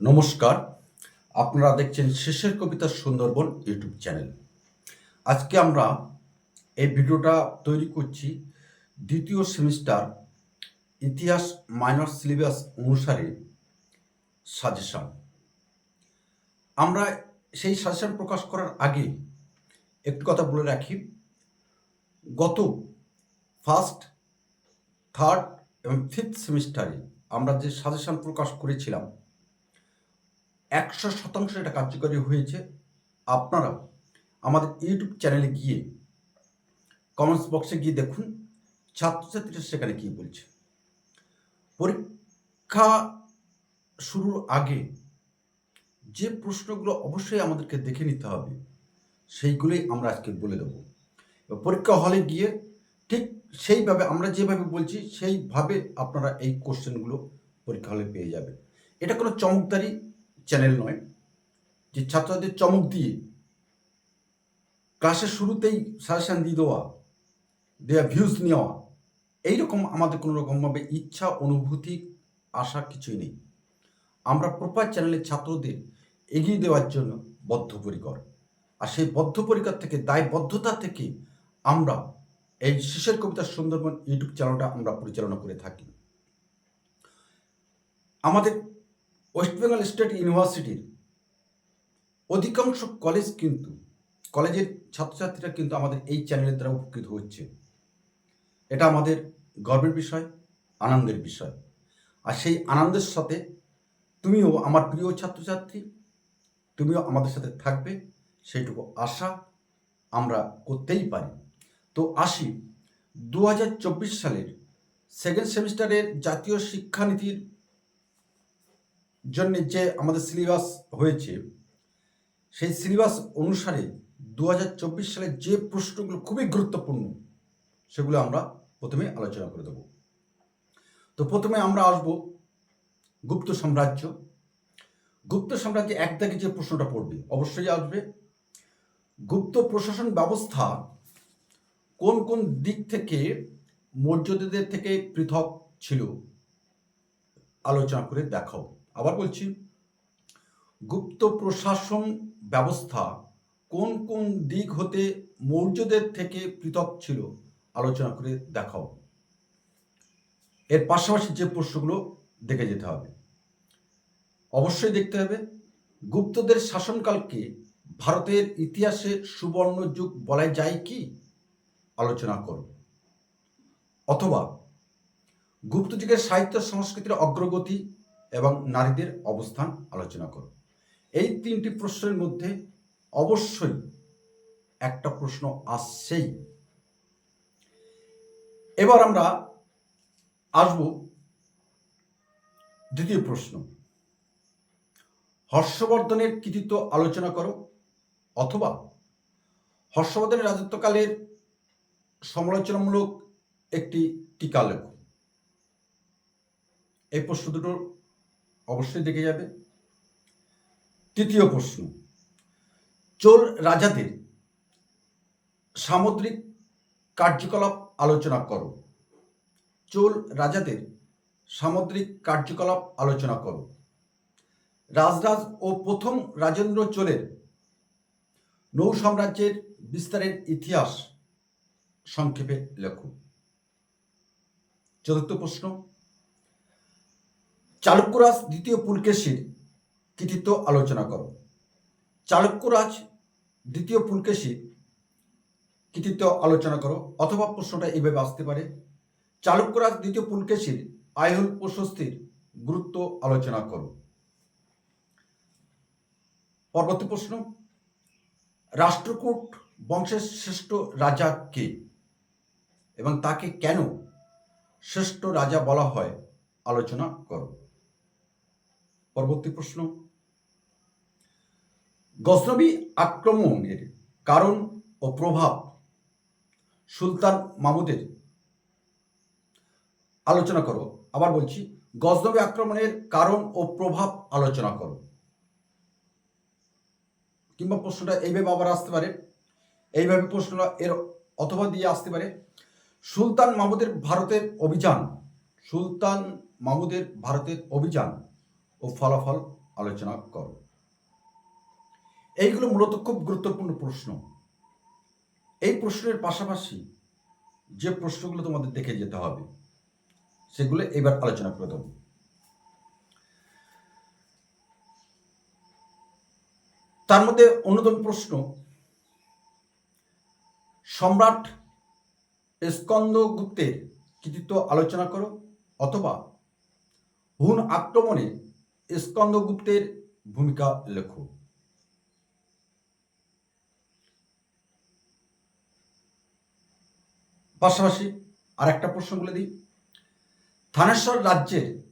নমস্কার। আপনারা দেখছেন শেষের কবিতা সুন্দরবন ইউটিউব চ্যানেল। আজকে আমরা এই ভিডিওটা তৈরি করছি দ্বিতীয় সেমিস্টার ইতিহাস মাইনর সিলেবাস অনুসারে সাজেশন। আমরা সেই সাজেশন প্রকাশ করার আগে একটু কথা বলে রাখি। গত ফার্স্ট, থার্ড এবং ফিফথ সেমিস্টারে আমরা যে সাজেশন প্রকাশ করেছিলাম একশো শতাংশ এটা কার্যকরী হয়েছে। আপনারা আমাদের ইউটিউব চ্যানেলে গিয়ে কমেন্টস বক্সে গিয়ে দেখুন, ছাত্রছাত্রীরা সেখানে কী বলছে। পরীক্ষা শুরুর আগে যে প্রশ্নগুলো অবশ্যই আমাদেরকে দেখে নিতে হবে, সেইগুলোই আমরা আজকে বলে দেবো। পরীক্ষা হলে গিয়ে ঠিক সেইভাবে আমরা যেভাবে বলছি, সেইভাবে আপনারা এই কোশ্চেনগুলো পরীক্ষা হলে পেয়ে যাবেন। এটা কোনো চমকদারি চ্যানেল নয়, যে ছাত্রদের চমক দিয়ে ক্লাসের শুরুতেই সাজেশান দিয়ে দেওয়া দেওয়া ভিউজ নেওয়া, এইরকম আমাদের কোনো রকমভাবে ইচ্ছা, অনুভূতি, আশা কিছুই নেই। আমরা প্রপার চ্যানেলের ছাত্রদের এগিয়ে দেওয়ার জন্য বদ্ধপরিকর। আর সেই বদ্ধপরিকর থেকে, দায়বদ্ধতা থেকে আমরা এই শিশের কবিতা সুন্দরবন ইউটিউব চ্যানেলটা আমরা পরিচালনা করে থাকি। আমাদের ওয়েস্ট বেঙ্গল স্টেট ইউনিভার্সিটির অধিকাংশ কলেজ কিন্তু, কলেজের ছাত্রছাত্রীরা কিন্তু আমাদের এই চ্যানেলের দ্বারা উপকৃত হচ্ছে। এটা আমাদের গর্বের বিষয়, আনন্দের বিষয়। আর সেই আনন্দের সাথে তুমিও আমার প্রিয় ছাত্রছাত্রী, তুমিও আমাদের সাথে থাকবে, সেইটুকু আশা আমরা করতেই পারি। তো আসি দু হাজার চব্বিশ সালের সেকেন্ড সেমিস্টারের জাতীয় শিক্ষানীতির জন্য যে আমাদের সিলেবাস হয়েছে, সেই সিলেবাস অনুসারে দু হাজার চব্বিশ সালে যে প্রশ্নগুলো খুবই গুরুত্বপূর্ণ, সেগুলো আমরা প্রথমে আলোচনা করে দেব। তো প্রথমে আমরা আসব গুপ্ত সাম্রাজ্য। গুপ্ত সাম্রাজ্যে এক দাগে যে প্রশ্নটা পড়বে, অবশ্যই আসবে। গুপ্ত প্রশাসন ব্যবস্থা কোন কোন দিক থেকে মর্যাদাদের থেকে পৃথক ছিল, আলোচনা করে দেখাও। আবার বলছি, গুপ্ত প্রশাসন ব্যবস্থা কোন কোন দিক হতে মৌর্যদের থেকে পৃথক ছিল? আলোচনা করে দেখাও। এর পাশাপাশি যে প্রশ্নগুলো দেখে যেতে হবে। অবশ্যই দেখতে হবে, গুপ্তদের শাসনকালকে ভারতের ইতিহাসে সুবর্ণ যুগ বলা যায় কি? আলোচনা করো। অথবা, গুপ্ত যুগের সাহিত্য সংস্কৃতির অগ্রগতি এবং নারীদের অবস্থান আলোচনা করো এই তিনটি প্রশ্নের মধ্যে অবশ্যই একটা প্রশ্ন আসছেই। এবার আমরা আসব দ্বিতীয় প্রশ্ন। হর্ষবর্ধনের কৃতিত্ব আলোচনা করো অথবা হর্ষবর্ধনের রাজত্বকালের সমালোচনামূলক একটি টিকা লেখো। এই প্রশ্ন দুটো অবশ্যই দেখে যাবে। তৃতীয় প্রশ্ন চোল রাজাদের সামুদ্রিক কার্যকলাপ আলোচনা করো। চোল রাজাদের সামুদ্রিক কার্যকলাপ আলোচনা করো। রাজরাজ ও প্রথম রাজেন্দ্র চোলের নৌ সাম্রাজ্যের বিস্তারের ইতিহাস সংক্ষেপে লেখো। চতুর্থ প্রশ্ন চালুক্যরাজ দ্বিতীয় পুলকেশীর কৃতিত্ব আলোচনা করো। চালুক্যরাজ দ্বিতীয় পুলকেশীর কৃতিত্ব আলোচনা করো। অথবা প্রশ্নটা এইভাবে আসতে পারে, চালুক্যরাজ দ্বিতীয় পুলকেশীর আয়ুল প্রশস্তির গুরুত্ব আলোচনা করো। পরবর্তী প্রশ্ন, রাষ্ট্রকূট বংশের শ্রেষ্ঠ রাজা কে? এবং তাকে কেন শ্রেষ্ঠ রাজা বলা হয়? আলোচনা করো। পরবর্তী প্রশ্ন। গজনবী আক্রমণের কারণ ও প্রভাব সুলতান মামুদের। আলোচনা করো। আবার বলছি, গজনবী আক্রমণের কারণ ও প্রভাব আলোচনা করো। কিংবা প্রশ্নটা এইভাবে আবার আসতে পারে। এইভাবে প্রশ্নটা এর অথবা দিয়ে আসতে পারে। সুলতান মাহমুদের ভারতের অভিযান। সুলতান মাহমুদের ভারতের অভিযান। ও ফলাফল আলোচনা করো। এইগুলো মূলত খুব গুরুত্বপূর্ণ প্রশ্ন। এই প্রশ্নের পাশাপাশি যে প্রশ্নগুলো তোমাদের দেখে যেতে হবে, সেগুলো এবার আলোচনা করে দেবো। তার মধ্যে অন্যতম প্রশ্ন, সম্রাট স্কন্দগুপ্তের কৃতিত্ব আলোচনা করো অথবা হুন আক্রমণে স্কন্দগুপ্তের ভূমিকা লেখো। পাশাপাশি আর একটা প্রশ্ন বলে দিই। থানেশ্বর রাজ্যের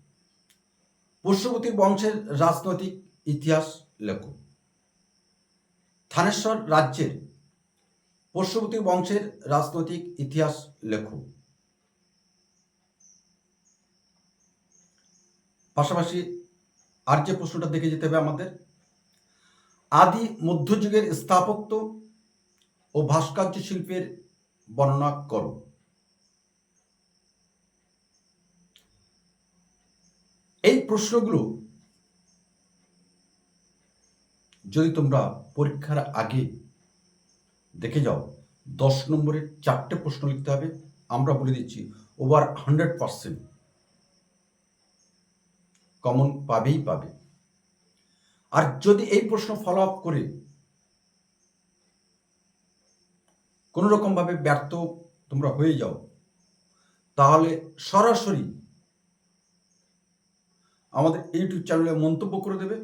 পশুপতি বংশের রাজনৈতিক ইতিহাস লেখো। থানেশ্বর রাজ্যের পশুপতি বংশের রাজনৈতিক ইতিহাস লেখো। পাশাপাশি আর যে প্রশ্নটা দেখে যেতে হবে আমাদের। আদি মধ্যযুগের স্থাপত্য ও ভাস্কর্য শিল্পের বর্ণনা করো। এই প্রশ্নগুলো যদি তোমরা পরীক্ষার আগে দেখে যাও, দশ নম্বরের চারটে প্রশ্ন লিখতে হবে। আমরা বলে দিচ্ছি ওভার হান্ড্রেড পার্সেন্ট কমন পাবেই পাবে। আর যদি এই প্রশ্ন ফলো আপ করে কোনো রকমভাবে ব্যর্থ তোমরা হয়ে যাও, তাহলে সরাসরি আমাদের ইউটিউব চ্যানেলে মন্তব্য করে দেবে।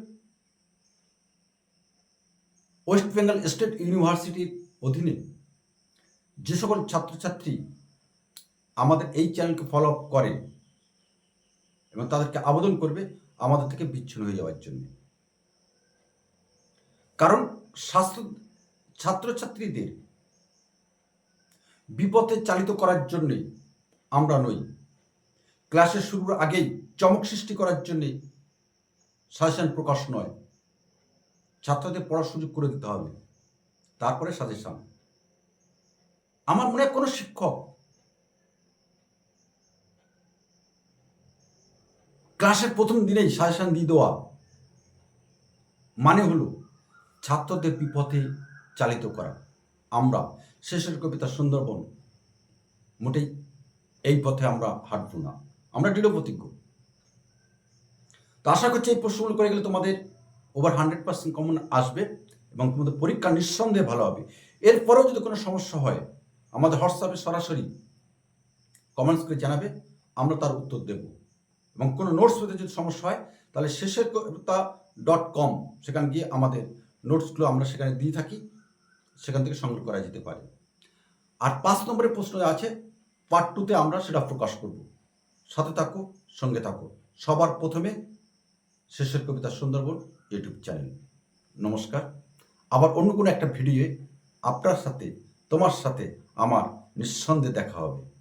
ওয়েস্ট বেঙ্গল স্টেট ইউনিভার্সিটির অধীনে যে সকল ছাত্রছাত্রী আমাদের এই চ্যানেলকে ফলো আপ করে এবং তাদেরকে আবেদন করবে আমাদের থেকে বিচ্ছিন্ন হয়ে যাওয়ার জন্য। কারণ স্বাস্থ্য, ছাত্রছাত্রীদের বিপথে চালিত করার জন্যে আমরা নই। ক্লাসের শুরুর আগেই চমক সৃষ্টি করার জন্যে সাজেশন প্রকাশ নয়। ছাত্রদের পড়ার সুযোগ করে দিতে হবে। তারপরে সাজেশন। আমার মনে হয় কোনো শিক্ষক ক্লাসের প্রথম দিনেই সাজেশন দিয়ে দেওয়া। মানে হলো ছাত্রদের বিপথে চালিত করা। আমরা শেষের কবিতা সুন্দরবন। মোটেই এই পথে আমরা হাঁটব না। আমরা দৃঢ় প্রতিজ্ঞ তো আশা করছি এই প্রশ্নগুলো করে গেলে তোমাদের ওভার হান্ড্রেড পার্সেন্ট কমন আসবে এবং তোমাদের পরীক্ষা নিঃসন্দেহে ভালো হবে। এরপরেও যদি কোনো সমস্যা হয়, আমাদের হোয়াটসঅ্যাপে সরাসরি কমেন্টস করে জানাবে, আমরা তার উত্তর দেব। এবং কোনো নোটস পেতে যদি সমস্যা হয়, তাহলে শেষের কবিতা ডট কম সেখানে গিয়ে আমাদের নোটসগুলো আমরা সেখানে দিয়ে থাকি, সেখান থেকে সংগ্রহ করা যেতে পারে। আর পাঁচ নম্বরের প্রশ্ন আছে পার্ট টুতে আমরা সেটা প্রকাশ করব। সাথে থাকো, সঙ্গে থাকো। সবার প্রথমে শেষের কবিতা সুন্দরবন ইউটিউব চ্যানেল। নমস্কার। আবার অন্য কোনো একটা ভিডিওয়ে আপনার সাথে, তোমার সাথে আমার নিঃসন্দেহে দেখা হবে।